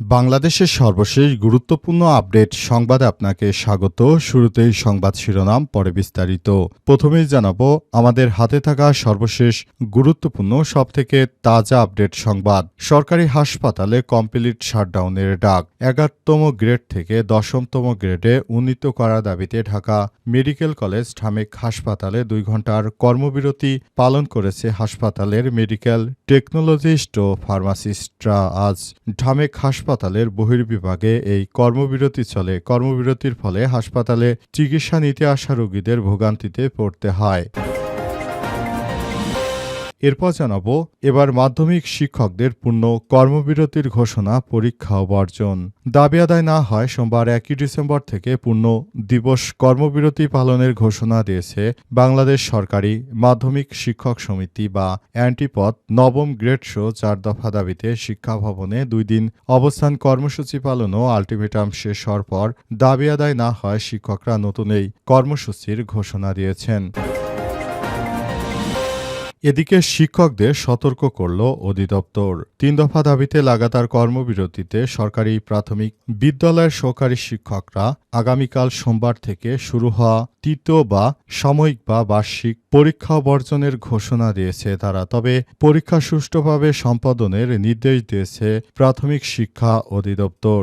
বাংলাদেশের সর্বশেষ গুরুত্বপূর্ণ আপডেট সংবাদে আপনাকে স্বাগত। শুরুতেই সংবাদ শিরোনাম, পরে বিস্তারিত। প্রথমেই জানাব, আমাদের হাতে থাকা সর্বশেষ গুরুত্বপূর্ণ, সবথেকে তাজা আপডেট সংবাদ। সরকারি হাসপাতালে কমপ্লিট শাটডাউনের ডাক। এগারোতম গ্রেড থেকে দশমতম গ্রেডে উন্নীত করার দাবিতে ঢাকা মেডিকেল কলেজ ঢামেক হাসপাতালে দুই ঘণ্টার কর্মবিরতি পালন করেছে হাসপাতালের মেডিকেল টেকনোলজিস্ট ও ফার্মাসিস্টরা। আজ ঢামেক হাসপাতালের বহির্বিভাগে এই কর্মবিরতি চলে। কর্মবিরতির ফলে হাসপাতালে চিকিৎসা নিতে আসা রোগীদের ভোগান্তিতে পড়তে হয়। এরপর জানাব, এবার মাধ্যমিক শিক্ষকদের পূর্ণ কর্মবিরতির ঘোষণা, পরীক্ষা বর্জন। দাবি আদায় না হয়, সোমবার একই ডিসেম্বর থেকে পূর্ণ দিবস কর্মবিরতি পালনের ঘোষণা দিয়েছে বাংলাদেশ সরকারি মাধ্যমিক শিক্ষক সমিতি বা অ্যান্টিপথ নবম গ্রেড শো চার দফা দাবিতে শিক্ষা ভবনে দুই দিন অবস্থান কর্মসূচি পালন ও আলটিমেটাম শেষ হওয়ার পর দাবি আদায় না হয়, শিক্ষকরা নতুন এই কর্মসূচির ঘোষণা দিয়েছেন। এদিকে শিক্ষকদের সতর্ক করল অধিদপ্তর। তিন দফা দাবিতে লাগাতার কর্মবিরতিতে সরকারি প্রাথমিক বিদ্যালয়ের সহকারী শিক্ষকরা আগামীকাল সোমবার থেকে শুরু হওয়া তৃতীয় বা সাময়িক বা বার্ষিক পরীক্ষা বর্জনের ঘোষণা দিয়েছে তারা। তবে পরীক্ষা সুষ্ঠুভাবে সম্পাদনের নির্দেশ দিয়েছে প্রাথমিক শিক্ষা অধিদপ্তর।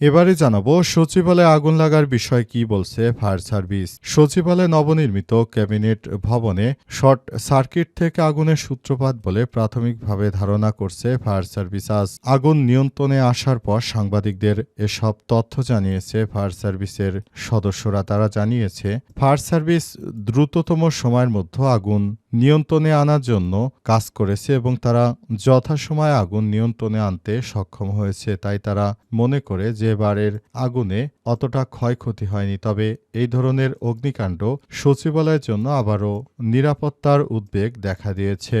এবারে জানাব, সচিবালয়ে আগুন লাগার বিষয়ে কি বলছে ফায়ার সার্ভিস। সচিবালয়ে নবনির্মিত ক্যাবিনেট ভবনে শর্ট সার্কিট থেকে আগুনের সূত্রপাত বলে প্রাথমিকভাবে ধারণা করছে ফায়ার সার্ভিস আজ। আগুন নিয়ন্ত্রণে আসার পর সাংবাদিকদের এসব তথ্য জানিয়েছে ফায়ার সার্ভিসের সদস্যরা। তারা জানিয়েছে, ফায়ার সার্ভিস দ্রুততম সময়ের মধ্যে আগুন নিয়ন্ত্রণে আনার জন্য কাজ করেছে এবং তারা যথাসময়ে আগুন নিয়ন্ত্রণে আনতে সক্ষম হয়েছে। তাই তারা মনে করে যে এবারের আগুনে অতটা ক্ষয়ক্ষতি হয়নি। তবে এই ধরনের অগ্নিকাণ্ড সচিবালয়ের জন্য আবারও নিরাপত্তার উদ্বেগ দেখা দিয়েছে।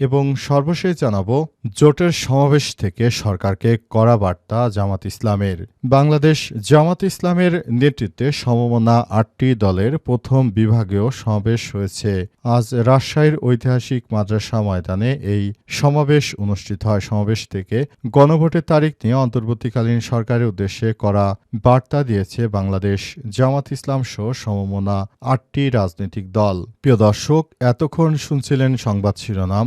এবং সর্বশেষ জানাব জোটের সমাবেশ থেকে সরকারকে কড়া বার্তা জামাত ইসলামের। বাংলাদেশ জামাত ইসলামের নেতৃত্বে সমমনা আটটি দলের প্রথম বিভাগীয় সমাবেশ হয়েছে। আজ রাজশাহীর ঐতিহাসিক মাদ্রাসা ময়দানে এই সমাবেশ অনুষ্ঠিত হয়। সমাবেশ থেকে গণভোটের তারিখ নিয়ে অন্তর্বর্তীকালীন সরকারের উদ্দেশ্যে করা বার্তা দিয়েছে বাংলাদেশ জামাত ইসলাম সহ সমমনা আটটি রাজনৈতিক দল। প্রিয় দর্শক, এতক্ষণ শুনছিলেন সংবাদ শিরোনাম।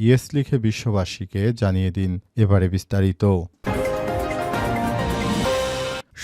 ইয়েস লিখে বিশ্ববাসীকে জানিয়ে দিন এবারে বিস্তারিত।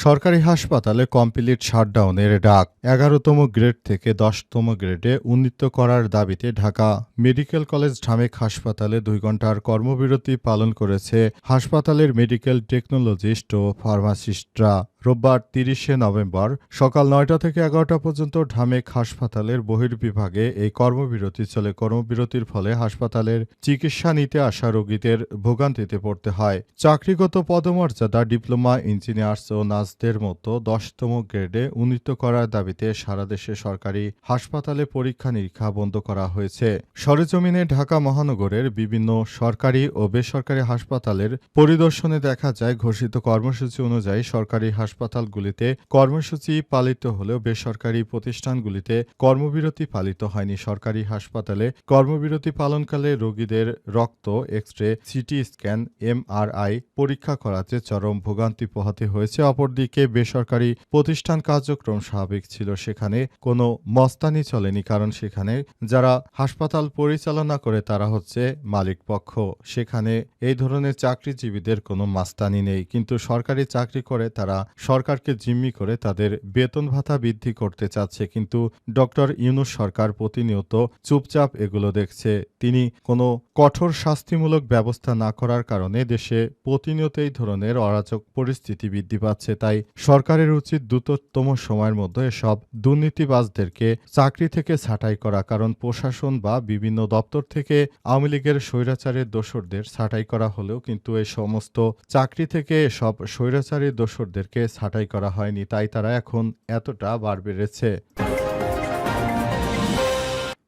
সরকারি হাসপাতালে কমপ্লিট শাটডাউনের ডাক, এগারোতম গ্রেড থেকে দশতম গ্রেডে উন্নীত করার দাবিতে ঢাকা মেডিকেল কলেজ ঢামেক হাসপাতালে দুই ঘণ্টার কর্মবিরতি পালন করেছে হাসপাতালের মেডিকেল টেকনোলজিস্ট ও ফার্মাসিস্টরা। রোববার তিরিশে নভেম্বর সকাল নয়টা থেকে এগারোটা পর্যন্ত ঢামেক হাসপাতালের বহির্বিভাগে এই কর্মবিরতি চলে। কর্মবিরতির ফলে হাসপাতালের চিকিৎসা নিতে আসা রোগীদের ভোগান্তিতে পড়তে হয়। চাকরিগত পদমর্যাদা, ডিপ্লোমা, ইঞ্জিনিয়ার্স ও নার্সদের মতো দশতম গ্রেডে উন্নীত করার দাবিতে সারা দেশে সরকারি হাসপাতালে পরীক্ষা নিরীক্ষা বন্ধ করা হয়েছে। সরেজমিনে ঢাকা মহানগরের বিভিন্ন সরকারি ও বেসরকারি হাসপাতালের পরিদর্শনে দেখা যায়, ঘোষিত কর্মসূচি অনুযায়ী সরকারি হাসপাতালগুলিতে কর্মসূচি পালিত হলেও বেসরকারি প্রতিষ্ঠানগুলিতে কর্মবিরতি পালিত হয়নি। সরকারি হাসপাতালে কর্মবিরতি পালনকালে রোগীদের রক্ত X ray CT scan, MRI পরীক্ষা করাতে চরম ভোগান্তি পোহাতে হয়েছে। অপরদিকে বেসরকারি প্রতিষ্ঠান কার্যক্রম স্বাভাবিক ছিল। সেখানে কোনো মস্তানি চলেনি, কারণ সেখানে যারা হাসপাতাল পরিচালনা করে তারা হচ্ছে মালিক পক্ষ সেখানে এই ধরনের চাকরিজীবীদের কোনো মাস্তানি নেই। কিন্তু সরকারি চাকরি করে তারা সরকারকে জিম্মি করে তাদের বেতন ভাতা বৃদ্ধি করতে চাচ্ছে, কিন্তু ডক্টর ইউনুস সরকার প্রতিনিয়ত চুপচাপ এগুলো দেখছে। তিনি কোনো কঠোর শাস্তিমূলক ব্যবস্থা না করার কারণে দেশে প্রতিনিয়ত এই ধরনের অরাজক পরিস্থিতি বৃদ্ধি পাচ্ছে। তাই সরকারের উচিত দ্রুততম সময়ের মধ্যে এসব দুর্নীতিবাজদেরকে চাকরি থেকে ছাঁটাই করা, কারণ প্রশাসন বা বিভিন্ন দপ্তর থেকে আওয়ামী লীগের স্বৈরাচারের দোসরদের ছাঁটাই করা হলেও কিন্তু এই সমস্ত চাকরি থেকে সব স্বৈরাচারের দোসরদেরকে ছাঁটাই করা হয়নি তাই তারা এখন এতটা বার বেড়েছে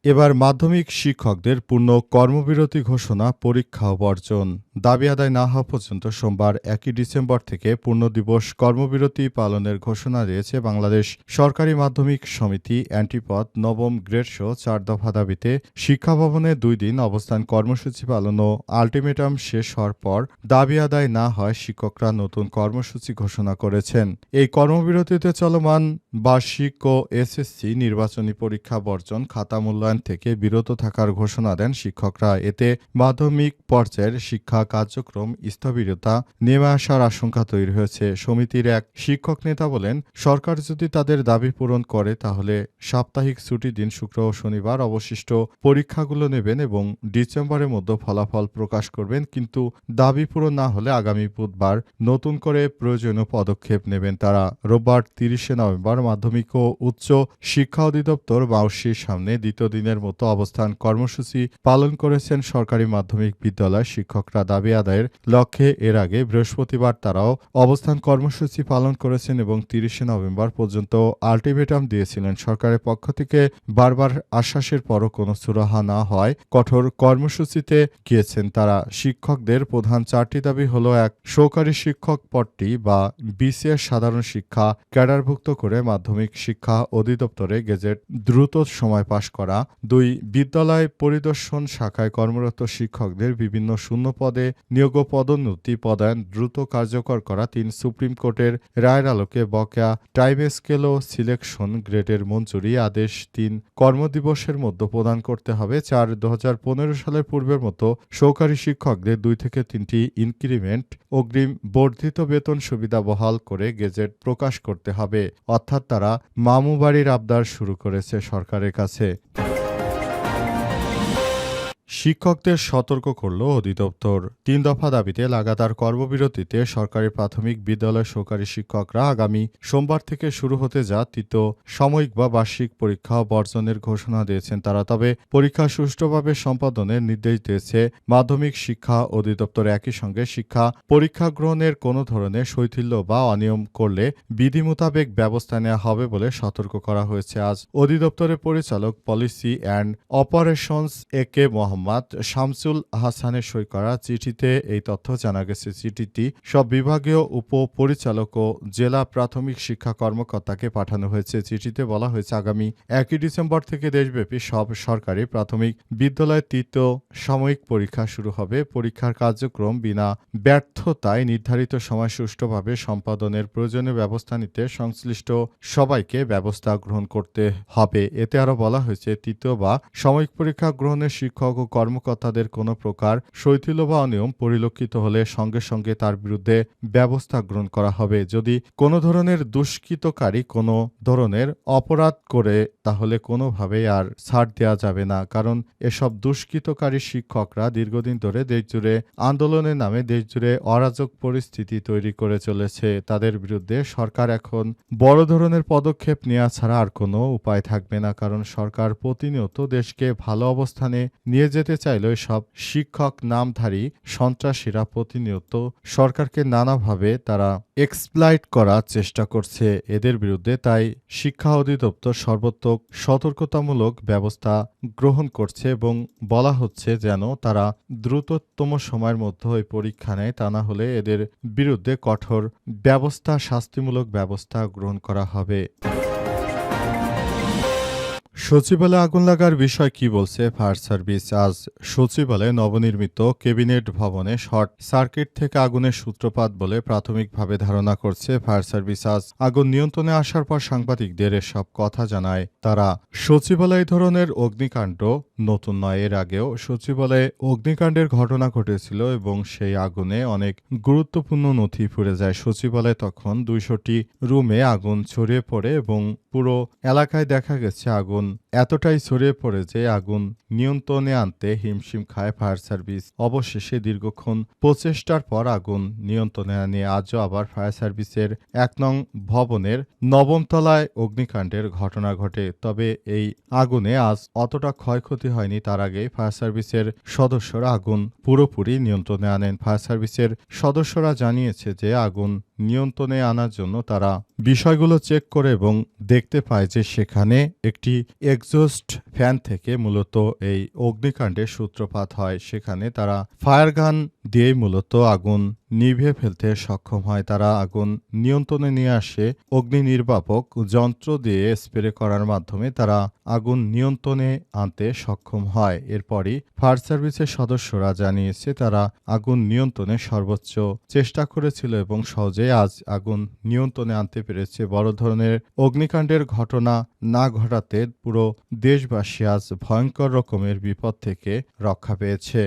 এবার মাধ্যমিক শিক্ষকদের পূর্ণ কর্মবিরতি ঘোষণা, পরীক্ষা বর্জন। দাবি আদায় না হওয়া পর্যন্ত সোমবার একই ডিসেম্বর থেকে পূর্ণ দিবস কর্মবিরতি পালনের ঘোষণা দিয়েছে বাংলাদেশ সরকারি মাধ্যমিক সমিতি, অ্যান্টিপদ, নবম গ্রেড শো চার দফা দাবিতে শিক্ষা ভবনে দুই দিন অবস্থান কর্মসূচি পালন ও আলটিমেটাম শেষ হওয়ার পর দাবি আদায় না হয় শিক্ষকরা নতুন কর্মসূচি ঘোষণা করেছেন। এই কর্মবিরতিতে চলমান বার্ষিক ও এসএসসি নির্বাচনী পরীক্ষা বর্জন, খাতা মূল্যায়ন থেকে বিরত থাকার ঘোষণা দেন শিক্ষকরা। এতে মাধ্যমিক পর্যায়ের শিক্ষা কার্যক্রম স্থবিরতা নেমে আসার আশঙ্কা তৈরি হয়েছে। সমিতির এক শিক্ষক নেতা বলেন, সরকার যদি তাদের দাবি পূরণ করে, তাহলে সাপ্তাহিক ছুটি দিন শুক্র ও শনিবার অবশিষ্ট পরীক্ষাগুলো নেবেন এবং ডিসেম্বরের মধ্যে ফলাফল প্রকাশ করবেন। কিন্তু দাবি পূরণ না হলে আগামী বুধবার নতুন করে প্রয়োজনীয় পদক্ষেপ নেবেন তারা। রোববার তিরিশে নভেম্বর মাধ্যমিক ও উচ্চ শিক্ষা অধিদপ্তর বাউসির সামনে দ্বিতীয় দিনের মতো অবস্থান কর্মসূচি পালন করেছেন সরকারি মাধ্যমিক বিদ্যালয় শিক্ষকরা। দাবি আদায়ের লক্ষ্যে এর আগে বৃহস্পতিবার তারাও অবস্থান কর্মসূচি পালন করেছেন এবং তিরিশে নভেম্বর পর্যন্ত আলটিমেটাম দিয়েছিলেন। সরকারের পক্ষ থেকে বারবার আশ্বাসের পরও কোনো সুরাহা না হয় কঠোর কর্মসূচিতে গিয়েছেন তারা। শিক্ষকদের প্রধান চারটি দাবি হলো, এক, সহকারী শিক্ষক পদটি বা বিসিএস সাধারণ শিক্ষা ক্যাডারভুক্ত করে মাধ্যমিক শিক্ষা অধিদপ্তরে গেজেট দ্রুত সময় পাশ করা দুই বিদ্যালয় পরিদর্শন শাখায় কর্মরত শিক্ষকদের বিভিন্ন শূন্য পদে নিয়োগ পদোন্নতি পদায়ন দ্রুত কার্যকর করা তিন সুপ্রিম কোর্টের রায়ের আলোকে বকেয়া টাইম স্কেল ও সিলেকশন গ্রেডের মঞ্জুরি আদেশ তিন কর্মদিবসের মধ্যে প্রদান করতে হবে। চার দু সালের পূর্বের মতো সহকারী শিক্ষকদের দুই থেকে তিনটি ইনক্রিমেন্ট অগ্রিম বর্ধিত বেতন সুবিধা বহাল করে গেজেট প্রকাশ করতে হবে। অর্থাৎ তারা মামু বাড়ির আবদার শুরু করেছে সরকারের কাছে। শিক্ষকদের সতর্ক করল অধিদপ্তর। তিন দফা দাবিতে লাগাতার কর্মবিরতিতে সরকারি প্রাথমিক বিদ্যালয় সহকারী শিক্ষকরা আগামী সোমবার থেকে শুরু হতে যা তৃতীয় সাময়িক বা বার্ষিক পরীক্ষা বর্জনের ঘোষণা দিয়েছেন তারা। তবে পরীক্ষা সুষ্ঠুভাবে সম্পাদনের নির্দেশ দিয়েছে মাধ্যমিক শিক্ষা অধিদপ্তর। একই সঙ্গে শিক্ষা পরীক্ষা গ্রহণের কোনো ধরনের শৈথিল্য বা অনিয়ম করলে বিধি মোতাবেক ব্যবস্থা নেওয়া হবে বলে সতর্ক করা হয়েছে। আজ অধিদপ্তরের পরিচালক policy and operations A K Shamsul হাসানের সই করা চিঠিতে এই তথ্য জানা গেছে। চিঠিটি সব বিভাগীয় উপপরিচালক ও জেলা প্রাথমিক শিক্ষা কর্মকর্তাকে পাঠানো হয়েছে। চিঠিতে বলা হয়েছে, আগামী একই ডিসেম্বর থেকে দেশব্যাপী সব সরকারি প্রাথমিক বিদ্যালয়ের তৃতীয় সাময়িক পরীক্ষা শুরু হবে। পরীক্ষার কার্যক্রম বিনা ব্যর্থতায় নির্ধারিত সময় সুষ্ঠুভাবে সম্পাদনের প্রয়োজনীয় ব্যবস্থা নিতে সংশ্লিষ্ট সবাইকে ব্যবস্থা গ্রহণ করতে হবে। এতে আরও বলা হয়েছে, তৃতীয় বা সাময়িক পরীক্ষা গ্রহণের শিক্ষক ও কর্মকর্তাদের কোনো প্রকার শৈথিল্য বা অনিয়ম পরিলক্ষিত হলে সঙ্গে সঙ্গে তার বিরুদ্ধে ব্যবস্থা গ্রহণ করা হবে। যদি কোনো ধরনের দুষ্কৃতকারী কোনো ধরনের অপরাধ করে, তাহলে কোনোভাবেই আর ছাড় দেওয়া যাবে না। কারণ এসব দুষ্কৃতকারী শিক্ষকরা দীর্ঘদিন ধরে দেশজুড়ে আন্দোলনের নামে দেশজুড়ে অরাজক পরিস্থিতি তৈরি করে চলেছে। তাদের বিরুদ্ধে সরকার এখন বড় ধরনের পদক্ষেপ নেওয়া ছাড়া আর কোনো উপায় থাকবে না। কারণ সরকার প্রতিনিয়ত দেশকে ভালো অবস্থানে নিয়ে যেতে চাইলেও সব শিক্ষক নামধারী সন্ত্রাসীরা প্রতিনিয়ত সরকারকে নানাভাবে তারা এক্সপ্লাইট করার চেষ্টা করছে এদের বিরুদ্ধে। তাই শিক্ষা অধিদপ্তর সর্বোত্তক সতর্কতামূলক ব্যবস্থা গ্রহণ করছে এবং বলা হচ্ছে যেন তারা দ্রুততম সময়ের মধ্যে ওই পরীক্ষা নেয়, তা না হলে এদের বিরুদ্ধে কঠোর ব্যবস্থা, শাস্তিমূলক ব্যবস্থা গ্রহণ করা হবে। সচিবালয়ে আগুন লাগার বিষয় কি বলছে ফায়ার সার্ভিস? আজ সচিবালয়ে নবনির্মিত ক্যাবিনেট ভবনে শর্ট সার্কিট থেকে আগুনের সূত্রপাত বলে প্রাথমিকভাবে ধারণা করছে ফায়ার সার্ভিস। আজ আগুন নিয়ন্ত্রণে আসার পর সাংবাদিকদের এসব কথা জানায় তারা। সচিবালয় ধরনের অগ্নিকাণ্ড নতুন নয়, এর আগেও সচিবালয়ে অগ্নিকাণ্ডের ঘটনা ঘটেছিল এবং সেই আগুনে অনেক গুরুত্বপূর্ণ নথি পুড়ে যায়। সচিবালয়ে তখন দুইশোটি রুমে আগুন ছড়িয়ে পড়ে এবং পুরো এলাকায় দেখা গেছে আগুন। এতটাই ছড়িয়ে পড়ে যে আগুন নিয়ন্ত্রণে আনতে হিমশিম খায় ফায়ার সার্ভিস। অবশেষে দীর্ঘক্ষণ প্রচেষ্টার পর আগুন নিয়ন্ত্রণে আনে। আজও আবার ফায়ার সার্ভিসের এক নং ভবনের নবম তলায় অগ্নিকাণ্ডের ঘটনা ঘটে। তবে এই আগুনে আজ অতটা ক্ষয়ক্ষতি হয়নি। তার আগে ফায়ার সার্ভিসের সদস্যরা আগুন পুরোপুরি নিয়ন্ত্রণে আনেন। ফায়ার সার্ভিসের সদস্যরা জানিয়েছে যে আগুন নিয়ন্ত্রণে আনার জন্য তারা বিষয়গুলো চেক করে এবং দেখতে পায় যে সেখানে একটি এক্সস্ট ফ্যান থেকে মূলত এই অগ্নিকাণ্ডের সূত্রপাত হয়। সেখানে তারা ফায়ার গান দিয়ে মূলত আগুন নিভিয়ে ফেলতে সক্ষম হয়। তারা আগুন নিয়ন্ত্রণে নিয়ে আসে, অগ্নি নির্বাপক যন্ত্র দিয়ে স্প্রে করার মাধ্যমে তারা আগুন নিয়ন্ত্রণে আনতে সক্ষম হয়। এরপরই ফায়ার সার্ভিসের সদস্যরা জানিয়েছে, তারা আগুন নিয়ন্ত্রণে সর্বোচ্চ চেষ্টা করেছিল এবং সহজে আজ আগুন নিয়ন্ত্রণে আনতে পেরেছে। বড় ধরনের অগ্নিকাণ্ডের ঘটনা না ঘটাতে পুরো দেশবাসী আজ ভয়ঙ্কর রকমের বিপদ থেকে রক্ষা পেয়েছে।